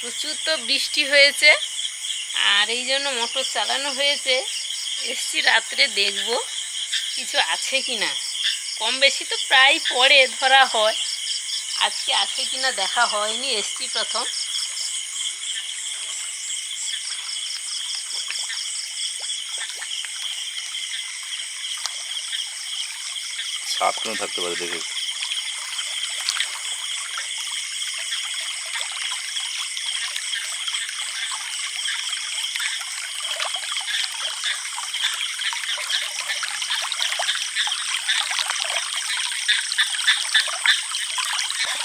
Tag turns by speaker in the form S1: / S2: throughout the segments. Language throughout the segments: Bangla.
S1: প্রচুর তো বৃষ্টি হয়েছে, আর এই জন্য মোটর চালানো হয়েছে। এসছি রাত্রে দেখব কিছু আছে কি না কম বেশি তো প্রায় পরে ধরা হয়। আজকে আছে কি না দেখা হয়নি, এসছি প্রথম।
S2: থাকতে পারে দেখে।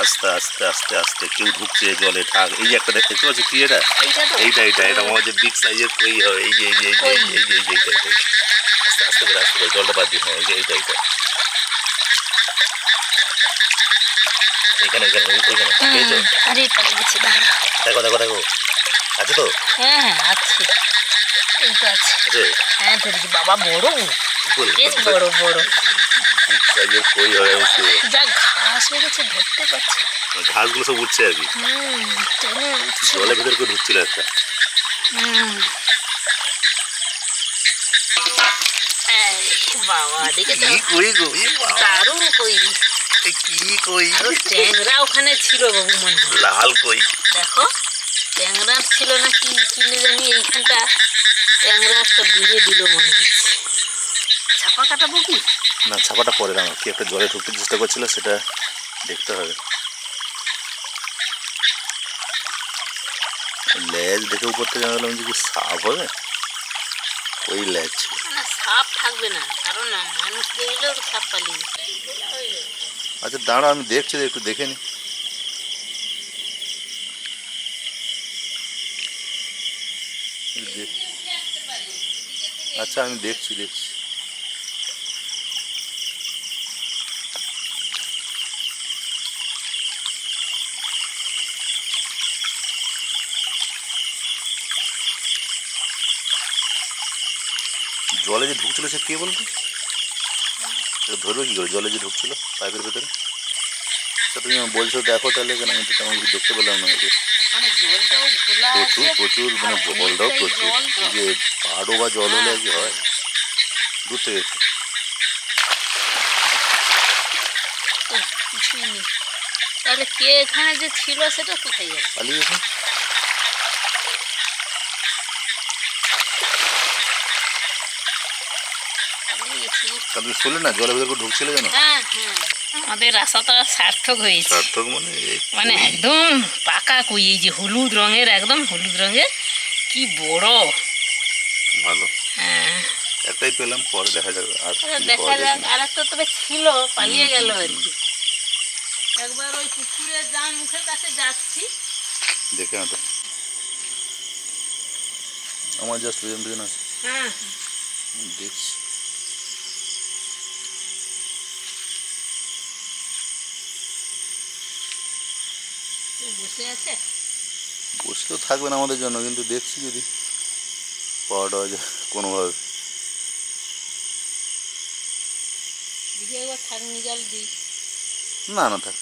S2: আস্তে আস্তে আস্তে আস্তে কেউ ঢুকছে জলে থাক এই যে একটা দেখতে পাচ্ছি কি এটা?
S1: এইটা
S2: এইটা এটা মনে হচ্ছে বিগ সাইজের কই হবে এই যে এই যে এই যে এই যে এই যে এই যে এইটা এইটা। আস্তে আস্তে করে আস্তে করে জলটা বাদ দিয়ে হ্যাঁ এই যে এইটা এইটা। এখানে এখানে ওই- ওইখানে পেয়েছ? দেখো দেখো দেখো। আছে তো?
S1: হ্যাঁ হ্যাঁ আছে। এই তো আছে। হ্যাঁ ধরেছি বাবা বড়? বড় বড়।
S2: বিগ সাইজের কই কি
S1: যা ঘাস ধরতে পারছি
S2: ঘাসগুলো সব উঠছে আর কি। জলের ভিতরে করে ঢুকছিল একটা।
S1: বাবা দেখেছ
S2: কই গো
S1: দারুণ কই।
S2: কি কই?
S1: ট্যাংরা ওখানে ছিল বাবু মনে
S2: লাল কই।
S1: দেখো ট্যাংরা ছিল না কি জানি এইখানটা। ট্যাংরা একটা বিড়ে দিল মনে হচ্ছে। ছাপা কাটাবো কি
S2: না ছাপাটা পরে না কি একটা জলে ঢুকতে চেষ্টা করছিল সেটা দেখতে হবে। লেজ দেখে উপর থেকে জানালাম যে কি সাপ হবে? ওই।
S1: না সাপ থাকবে না কারণ না মানুষ দেখলেও সাপ পালিয়ে
S2: আচ্ছা দাঁড়া আমি দেখছি একটু দেখে নি। আচ্ছা আমি দেখছি দেখছি। জলে যে ঢুকছিল সে কে বলতো? এটা ধরবে কি করে? জলে যে ঢুকছিল পাইপের ভেতরে? আচ্ছা তুমি বলছো দেখো তাহলে কেন আমি তো তেমন কিছু দেখতে পেলাম না ওকে।
S1: মানে
S2: প্রচুর প্রচুর মানে জলটাও প্রচুর। যে পাহাড়ও বা জল হলে আর কি হয়? দূর থেকে একটু
S1: তাহলে কে এখানে যে ছিল সেটা কোথায় গেছে
S2: পালিয়ে গেছে
S1: পালিয়ে গেছে।
S2: শুনলে না জলের ভেতরে ঢুকছিলে যেন
S1: আমাদের রাস্তাটা সার্থক হয়েছে।
S2: সার্থক মানে
S1: মানে একদম পাকা কুই এই যে হলুদ রঙের একদম হলুদ রঙের। কি বড়।
S2: ভালো।
S1: হ্যাঁ।
S2: একটাই পেলাম পরে দেখা যাবে আর
S1: দেখা যাক। আর একটা তবে ছিল পালিয়ে গেল আর কি। একবার ওই পুকুরের জাম মুখের কাছে যাচ্ছি।
S2: দেখে তো। আমার জাস্ট দুজন দুজন আছে।
S1: হ্যাঁ।
S2: দেখছি।
S1: বসে আছে?
S2: বসে তো থাকবে না আমাদের জন্য কিন্তু দেখছি যদি পাওয়া টাওয়া যায় কোনোভাবে। না না থাক।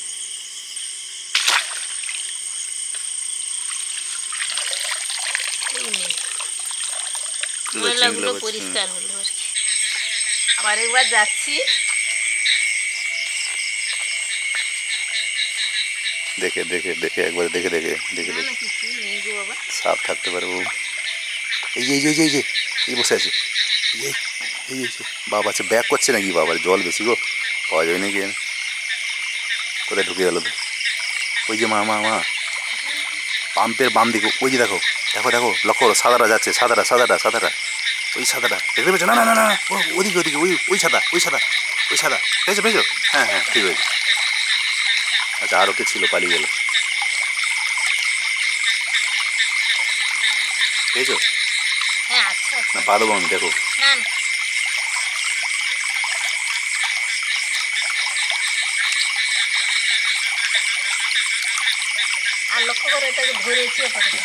S1: পরিষ্কার হলো আর কি। আবার একবার যাচ্ছি।
S2: দেখে দেখে দেখে একবার দেখে দেখে দেখে দেখে। সাপ থাকতে পারে ও এই যে এই যে এই যে, এই বসে আছে। এই যে এই বাবা আচ্ছা ব্যাক করছে নাকি বাবার জল বেশি গো। পাওয়া যাবে নাকি। কোথায় ঢুকে গেল তো? ওই যে মা মা মা। পাম্পের বাম দিকে ওই যে দেখো দেখো দেখো লক্ষ্য করো সাদাটা যাচ্ছে সাদাটা সাদাটা সাদাটা। ওই সাদাটা দেখতে পেয়েছ? না না না না ওদিকে ওদিকে ওই ওই সাদা ওই সাদা ওই সাদা। পেয়েছ পেয়েছ? হ্যাঁ হ্যাঁ ঠিক আছে। আচ্ছা আরও কে ছিল পালিয়ে গেল? পেয়েছ?
S1: হ্যাঁ
S2: না পা দেবো আমি দেখো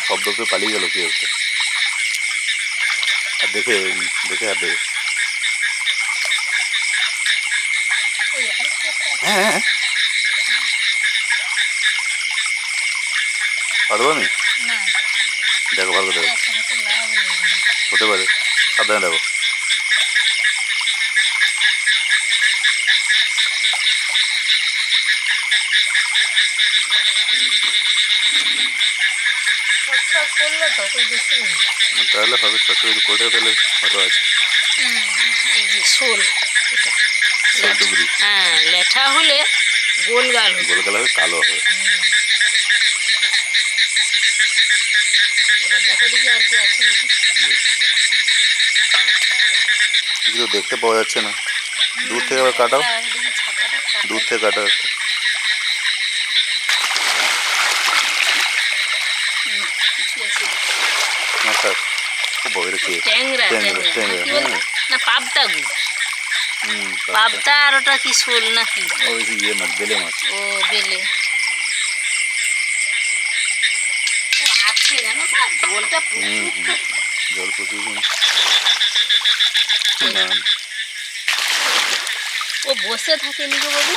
S2: শব্দ পেয়ে পালিয়ে গেল কি একটা আর দেখে দেখে আর
S1: একটা আছে।
S2: হ্যাঁ হ্যাঁ। পা দেবো আমি? দেখো ভালো করে
S1: হাতে
S2: পারে। সাবধানে দেখো। তাহলে হবে ছোট যদি করে তাহলে হয়তো আছে।
S1: এই যে শোল এটা। হ্যাঁ লেঠা হলে গোল গাল হবে
S2: কালো হবে
S1: হুম। এবার দেখো দেখি আর কি আছে নাকি।
S2: কিছু তো দেখতে পাওয়া যাচ্ছে না দূর থেকে আবার কাটাও
S1: হ্যাঁ, দেখি ছাতাটা কাটা।
S2: দূর থেকে কাটাও একটা
S1: হুম, কিছু আছে
S2: না স্যার খুব বড় এটা কি
S1: ট্যাংরা
S2: ট্যাংরা,
S1: ট্যাংরা
S2: ট্যাংরা,
S1: কি বলতো
S2: হ্যাঁ।
S1: না পাবদা গু
S2: হুম পাবদা।
S1: পাবদা আর ওটা কি শোল নাকি
S2: ওই যে ইয়ে মাছ বেলে মাছ
S1: ও বেলে ও আছে
S2: জল প্রচুর
S1: ও বসে থাকে নিগো বাবু।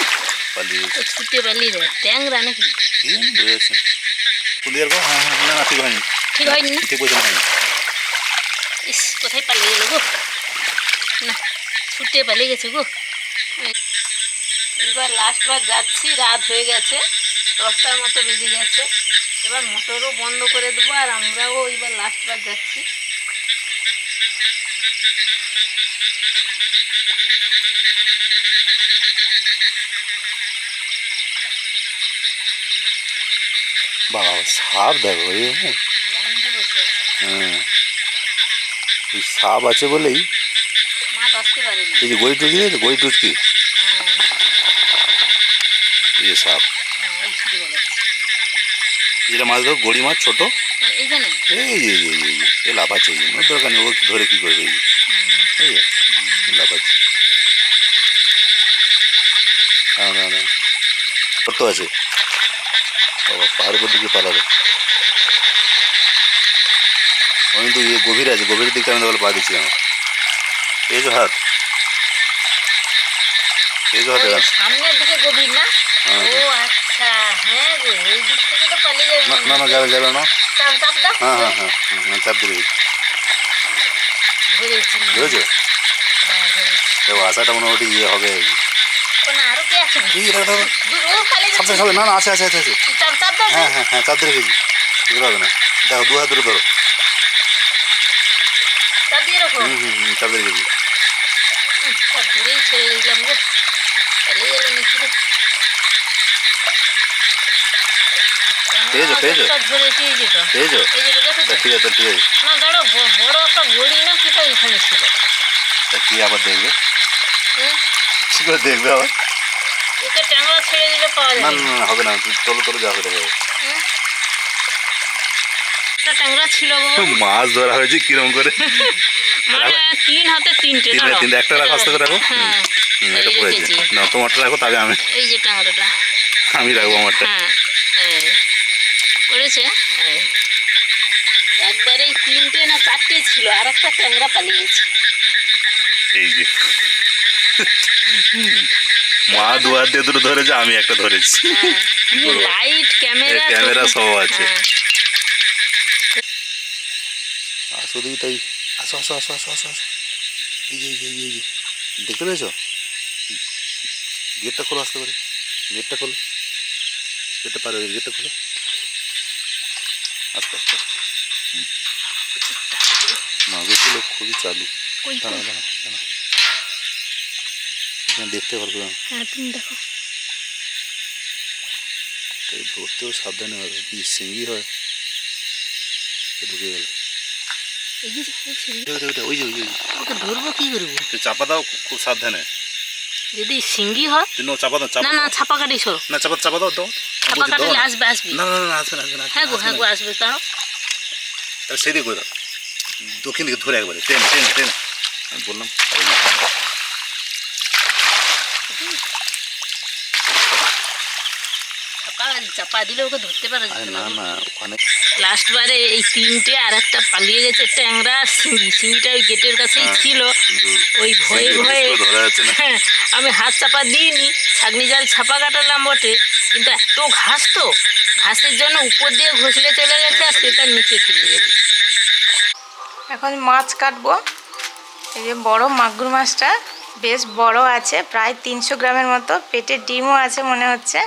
S1: ছুটে পালিয়ে যায় ট্যাংরা নাকি?
S2: কি পুলিয়ার গো হ্যাঁ হ্যাঁ না ঠিক হয়নি।
S1: ঠিক হয়নি না?
S2: ঠিক বলছেন হয়নি
S1: ইস কোথায় পালিয়ে গেল গো? না ছুটে পালিয়ে গেছে গো। এবার লাস্ট বার যাচ্ছি রাত হয়ে গেছে। দশটার মতো বেজে গেছে। এবার মোটরও বন্ধ করে দেবো আর আমরাও এবার লাস্টবার যাচ্ছি।
S2: বাবা সাপ দেখো হ্যাঁ। হ্যাঁ। সাপ আছে বলেই। এই যে গড়ি টুকি আছে গড়ি
S1: হ্যাঁ।
S2: এই যে সাপ
S1: হ্যাঁ ওই ছুটে বেড়াচ্ছে
S2: যেটা মাছ ধরো গড়ি মাছ ছোটো। এই এই যে এই এ লাফাচ্ছে এই যে ওর দরকার নেই ও ধরে কী করবে এই এই লাফাচ্ছে কত আছে। বাবা পাহাড়ের দিকে পালাবে। ও কিন্তু ইয়ে গভীর আছে গভীরের দিকে আমি তাহলে পা দিচ্ছি আমার এই যে হাত এই যে হাতে
S1: ওই
S2: হাত
S1: সামনের দিকে গভীর না?
S2: হ্যাঁ,
S1: ও আচ্ছা হ্যাঁ গো এই দিক থেকে তো পালিয়ে যাবে
S2: না না না যাবে যাবে না।
S1: চাপ চাপ দাও।
S2: হ্যাঁ হ্যাঁ হ্যাঁ চাপ
S1: ধরেছি
S2: বুঝেছ
S1: হ্যাঁ ধরেছি।
S2: তো আশাটা মোটামুটি ইয়ে হবে।
S1: আরও কে আছে?
S2: এই না না আছে আছে আছে আছে।
S1: চাপ চাপ দাও
S2: হ্যাঁ হ্যাঁ হ্যাঁ চাপ এগুলো হবে না। দেখো দু হাত ধরে ধরো।
S1: চাপ দিয়ে রাখো।
S2: হুম হুম হুম চাপ
S1: ধরেই ছেড়ে দিলাম গো পালিয়ে গেল নাকি রে
S2: পেয়েছ, পেয়েছ? ঠিক আছে ঠিক আছে।
S1: না দাঁড়ো বড় একটা না কিটা ছিল?
S2: তা কি আবার দেখবে? কি করে দেখবে আবার?
S1: একে ট্যাংরা ছেড়ে দিলে পাওয়া যাবে।
S2: না না হবে না তুমি তোলো তোলো যা
S1: ট্যাংরা ছিল
S2: মাছ ধরা হয়েছে কিরম করে?
S1: মানে তিন হাতে তিনটে
S2: তিন তিনটে একটা রাখো করে রাখো।
S1: হ্যাঁ।
S2: এটা পড়েছে
S1: রেখেছি।
S2: না তোমারটা রাখো তবে আমি
S1: এই যে ট্যাংরাটা
S2: আমি রাখব আমারটা।
S1: হ্যাঁ একবারে তিনটে না চারটে ছিল আর একটা ট্যাংরা পালিয়ে গেছে।
S2: এই যে। মা দু হাত দিয়ে দুটো ধরেছে আমি একটা ধরেছি।
S1: লাইট ক্যামেরা
S2: ক্যামেরা সব আছে।
S1: হ্যাঁ,
S2: আসো দিদি তাই আসো আসো আসো আসো আসো আসো। এই যে এই যে, এই যে। দেখতে পেয়েছ? গেটটা খোলো আসতে পারে গেটটা খোলো। গেটটা পারে গেটটা খোলো। আস্তে আস্তে। মাগুরগুলো খুবই চালু। দাঁড়া দাঁড়া দাঁড়া। এখানে দেখতে পারবে
S1: হ্যাঁ তুমি দেখো।
S2: তাই ধরতেও সাবধানে হবে কি সিঙ্গি হয়? ঢুকে গেল। ওই যে ওই যে ওই যে।
S1: ওকে ধরবো কি করব
S2: চাপা দাও খুব সাবধানে।
S1: যদি সিঙ্গি হয়
S2: চাপা দাও
S1: না না। ছাপা কাটি সরো
S2: না চাপা চাপা দাও
S1: কাটালে
S2: না।
S1: আসবে আসবে।
S2: না না আসবে না
S1: হ্যাঁ গো হ্যাঁ গো আসবে দাঁড়াও।
S2: তাহলে সেই দিকে করে দাও। দক্ষিণ দিকে ধরে একবারে আমি বললাম
S1: চাপা চাপা দিলে ওকে ধরতে পারা
S2: না
S1: না
S2: ওখানে
S1: লাস্ট বারে এই তিনটে আর একটা পালিয়ে গেছে ট্যাংরা সিঙ্গি। সিঙ্গিটা ওই গেটের কাছেই
S2: হ্যাঁ,
S1: ছিল। ওই ভয়ে ভয়ে আমি হাত চাপা দিইনি, ছাগনি জাল ছাপা কাটালাম বটে, কিন্তু এত ঘাস তো, ঘাসের জন্য উপর দিয়ে ঘষলে চলে গেছে আর সেটা নিচে ফিরে গেছে।
S3: এখন মাছ কাটবো। এই যে বড় মাগুর মাছটা বেশ বড় আছে, প্রায় তিনশো গ্রামের মতো পেটে ডিমও আছে মনে হচ্ছে।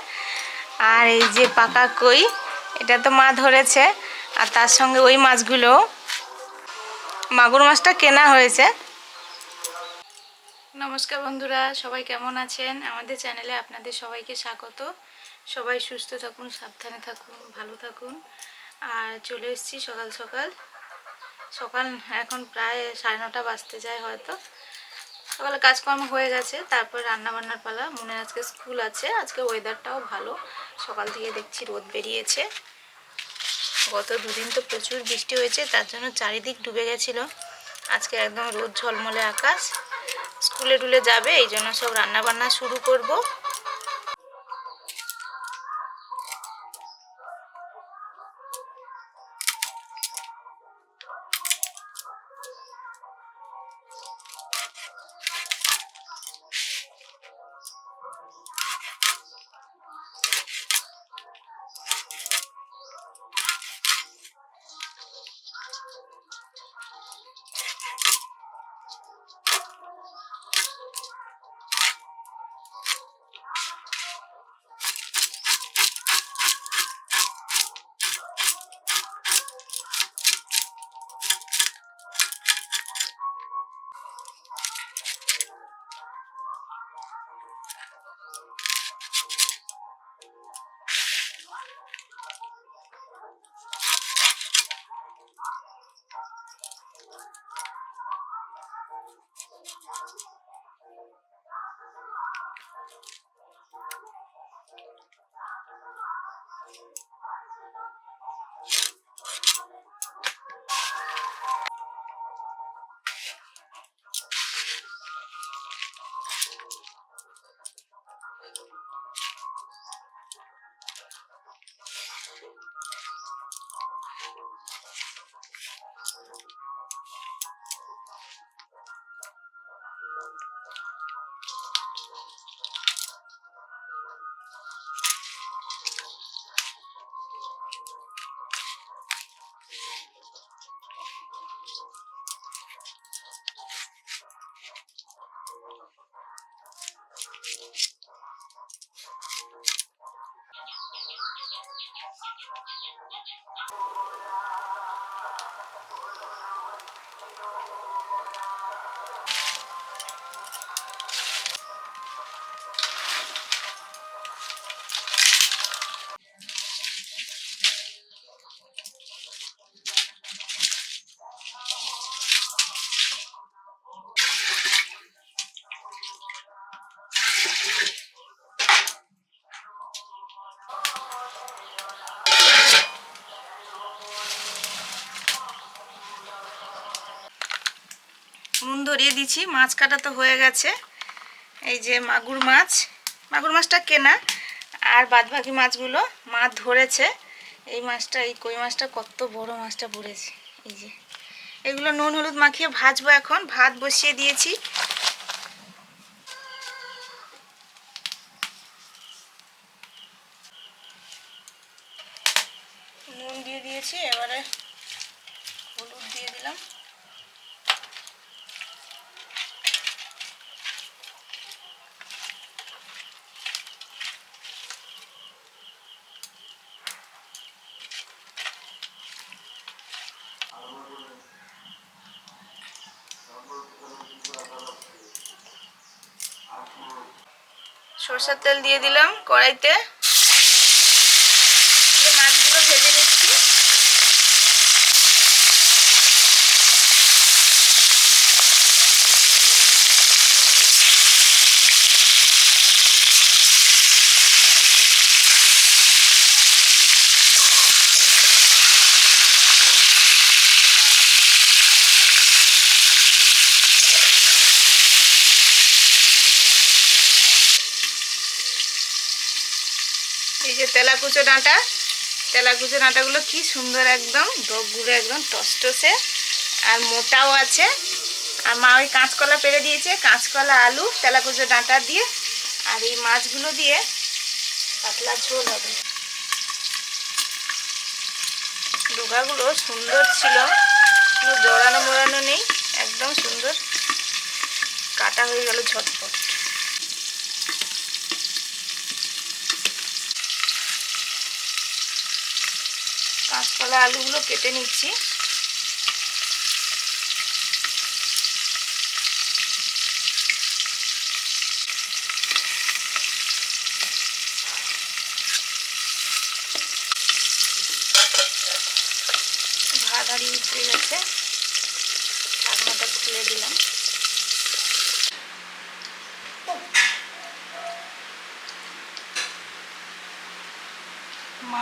S3: আর এই যে পাকা কই, এটা তো মা ধরেছে, আর তার সঙ্গে ওই মাছগুলো মাগুর মাছটা কেনা হয়েছে নমস্কার বন্ধুরা, সবাই কেমন আছেন? আমাদের চ্যানেলে আপনাদের সবাইকে স্বাগত। সবাই সুস্থ থাকুন, সাবধানে থাকুন, ভালো থাকুন। আর চলে এসেছি সকাল সকাল। সকাল এখন প্রায় সাড়ে নটা বাজতে যায় হয়তো। সকালে কাজকর্ম হয়ে গেছে, তারপর রান্না বান্নার পালা। মনে আজকে স্কুল আছে, আজকে ওয়েদারটাও ভালো। সকাল থেকে দেখছি রোদ বেরিয়েছে। গত দুদিন তো প্রচুর বৃষ্টি হয়েছে, তার জন্য চারিদিক ডুবে গেছিল। আজকে একদম রোদ ঝলমলে আকাশ। স্কুলে টুলে যাবে এই জন্য সব রান্না বান্না শুরু করব। ধরিয়ে দিচ্ছি। মাছ কাটা তো হয়ে গেছে। এই যে মাগুর মাছ। মাগুর মাছটা কেনা। আর বাদবাকি মাছগুলো মাছ ধরেছে। এই মাছটা, এই কই মাছটা কত বড় মাছটা পড়েছে। এই যে। এগুলো নুন, হলুদ মাখিয়ে ভাজবো এখন। ভাত বসিয়ে দিয়েছি নুন দিয়ে দিয়েছি এবারে হলুদ দিয়ে দিলাম সরষের তেল দিয়ে দিলাম কড়াইতে দিয়ে মাছগুলো ভেজে নিচ্ছি এই যে তেলাকুচো ডাঁটা, তেলাকুচো ডাঁটাগুলো কি সুন্দর একদম ডগগুলো একদম টসটসে আর মোটাও আছে। আর মা ওই কাঁচকলা পেরে দিয়েছে, কাঁচকলা, আলু, তেলাকুচো ডাঁটা দিয়ে। আর এই মাছগুলো দিয়ে পাতলা ঝোল হবে। ডোকাগুলো সুন্দর ছিল। জড়ানো মরানো নেই, একদম সুন্দর। কাটা হয়ে গেল ঝটপট। কাঁচকলা আলুগুলো কেটে নিচ্ছি। ভাত হারিয়ে উঠে গেছে। ঢাকনাটা খুলে দিলাম।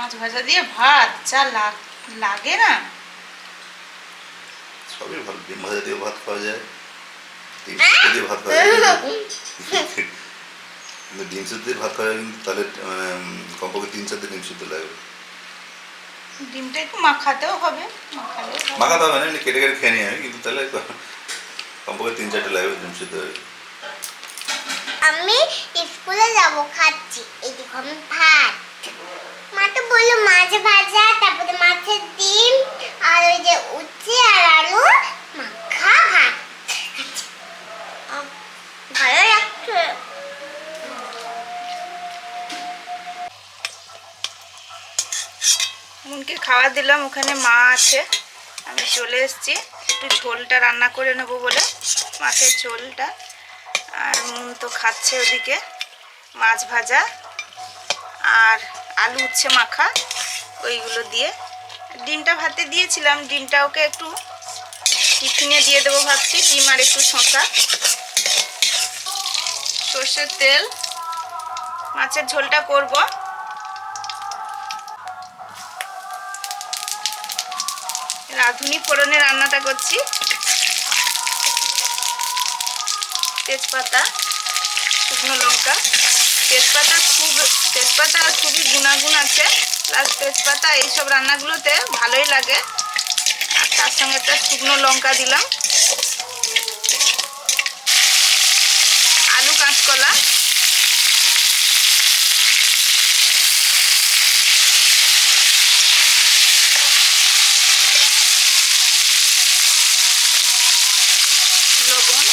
S3: মাছ ভাজা দিয়ে ভাত যা লাগে না।
S2: সবই ভালো ডিম ভাজা দিয়ে ভাত খাওয়া যায় ডিম সিদ্ধ দিয়ে ভাত খাওয়া যায়। কিন্তু ডিম সিদ্ধ দিয়ে ভাত খাওয়া যায় কিন্তু তাহলে মানে কমপক্ষে তিন চারটে ডিম সিদ্ধ লাগবে।
S3: ডিমটা একটু মাখাতেও হবে হবে।
S2: মাখাতে হবে না এমনি কেটে কেটে খেয়ে নিয়ে আমি কিন্তু তাহলে কমপক্ষে তিন চারটে লাগবে ডিম সিদ্ধ হয়ে।
S4: আমি স্কুলে যাব খাচ্ছি। এই দেখো আমি ভাত। তো বলল মাছ ভাজা, তারপরে মাছের ডিম, আর ওই যে উচ্ছে আর আলু, মাখা ভাত। ভালো লাগছে।
S3: মুনকে খাওয়া দিলাম, ওখানে মা আছে। আমি চলে এসেছি। একটু ঝোলটা রান্না করে নেব বলে, মাছের ঝোলটা। আর মুন তো খাচ্ছে ওদিকে, মাছ ভাজা। আর আলু উচ্ছে মাখা, ওইগুলো দিয়ে। ডিমটা ভাতে দিয়েছিলাম, ডিমটা ওকে একটু টিফিনে দিয়ে দেবো ভাবছি, ডিম আর একটু শশা সর্ষের তেল, মাছের ঝোলটা করব। রাঁধুনি ফোড়নে রান্নাটা করছি। তেজপাতা, শুকনো লঙ্কা। তেজপাতা খুব তেজপাতা খুবই গুণাগুণ আছে। প্লাস তেজপাতা এইসব রান্নাগুলোতে ভালোই লাগে। আর তার সঙ্গে একটা শুকনো লঙ্কা দিলাম। আলু কাঁচকলা লবণ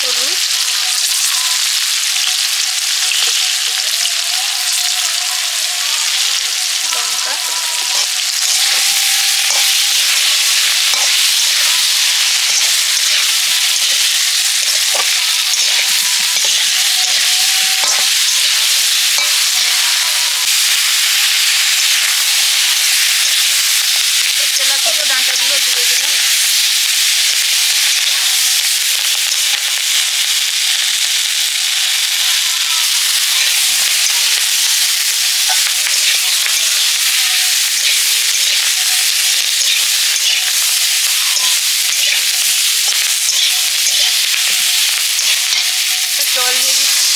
S3: হলুদ লঙ্কা তেলা থেকে ডাঁটাগুলো দিয়ে দিলাম জল দিয়ে দিচ্ছি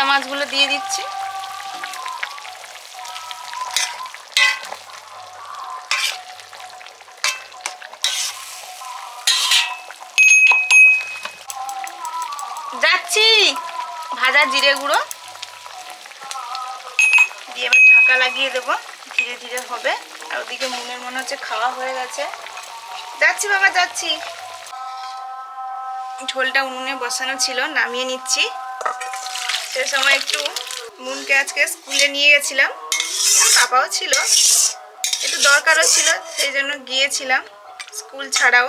S3: ভাজা মাছগুলো দিয়ে দিচ্ছি। যাচ্ছি ভাজা জিরে গুঁড়ো। দিয়ে এবার ঢাকা লাগিয়ে দেবো, ধীরে ধীরে হবে। আর ওদিকে মুনের মনে হচ্ছে খাওয়া হয়ে গেছে। যাচ্ছি বাবা, যাচ্ছি। ঝোলটা উনুনে বসানো ছিল, নামিয়ে নিচ্ছি। সে সময় একটু মুনকে আজকে স্কুলে নিয়ে গেছিলাম। বাবাও ছিল। একটু দরকারও ছিল, সেই জন্য গিয়েছিলাম স্কুল ছাড়াও।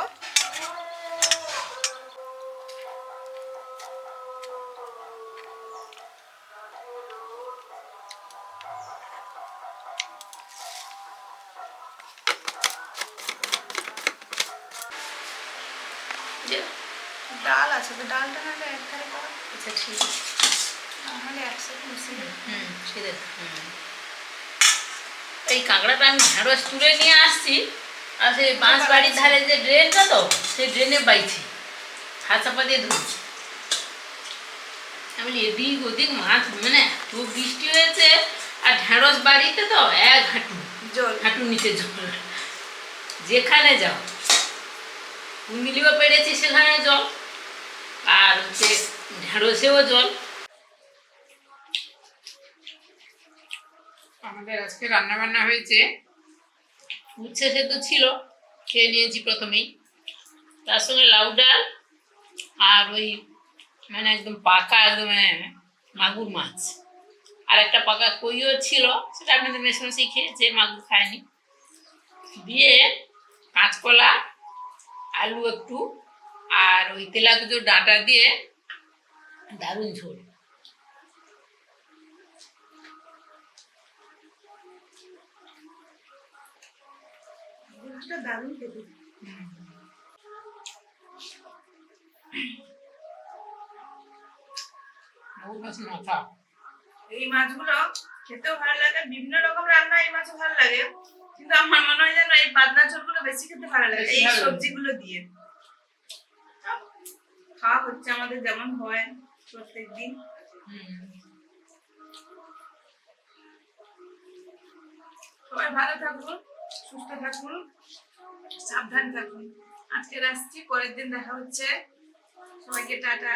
S3: ডাল আছে, তো ডালটা পাওয়া
S1: আচ্ছা ঠিক আছে। এই কাঁকড়াটা আমি ঢেঁড়স তুলে নিয়ে আসছি। আর সেই বাঁশ বাড়ির ধারে যে ড্রেনটা তো সেই ড্রেনে বাইছি। হাত চাপা দিয়ে ধুয়েছি বলি এদিক ওদিক মাছ মানে এত বৃষ্টি হয়েছে আর ঢেঁড়স বাড়িতে তো এক হাঁটু।
S3: জল।
S1: হাঁটুর নিচে জল। যেখানে যাও। কুমিলিও পেরেছি সেখানে জল। আর হচ্ছে ঢেঁড়সেও জল। আমাদের আজকে রান্না বান্না হয়েছে। উচ্ছে সেদ্ধ ছিল, খেয়ে নিয়েছি প্রথমেই। তার সঙ্গে লাউ ডাল আর ওই মানে একদম পাকা একদম মাগুর মাছ। আর একটা পাকা কইও ছিল, সেটা আপনাদের মেশামেশি খেয়েছে, মাগুর খায়নি। দিয়ে কাঁচকলা, আলু একটু, আর ওই তেলাকুচো ডাঁটা দিয়ে দারুণ ঝোল।
S3: দারুণ খেতে এই মাছগুলো খেতেও ভালো লাগে বিভিন্ন রকম রান্না এই মাছও ভালো লাগে কিন্তু আমার মনে হয় যেন এই পাতলা ঝোলগুলো বেশি খেতে ভালো লাগে এই। সবজিগুলো দিয়ে। খাওয়া হচ্ছে আমাদের যেমন হয় প্রত্যেক দিন সবাই ভালো থাকুন। সুস্থ থাকুন সাবধান থাকুন। আজকে আসছি পরের দিন দেখা হচ্ছে। সবাইকে টাটা।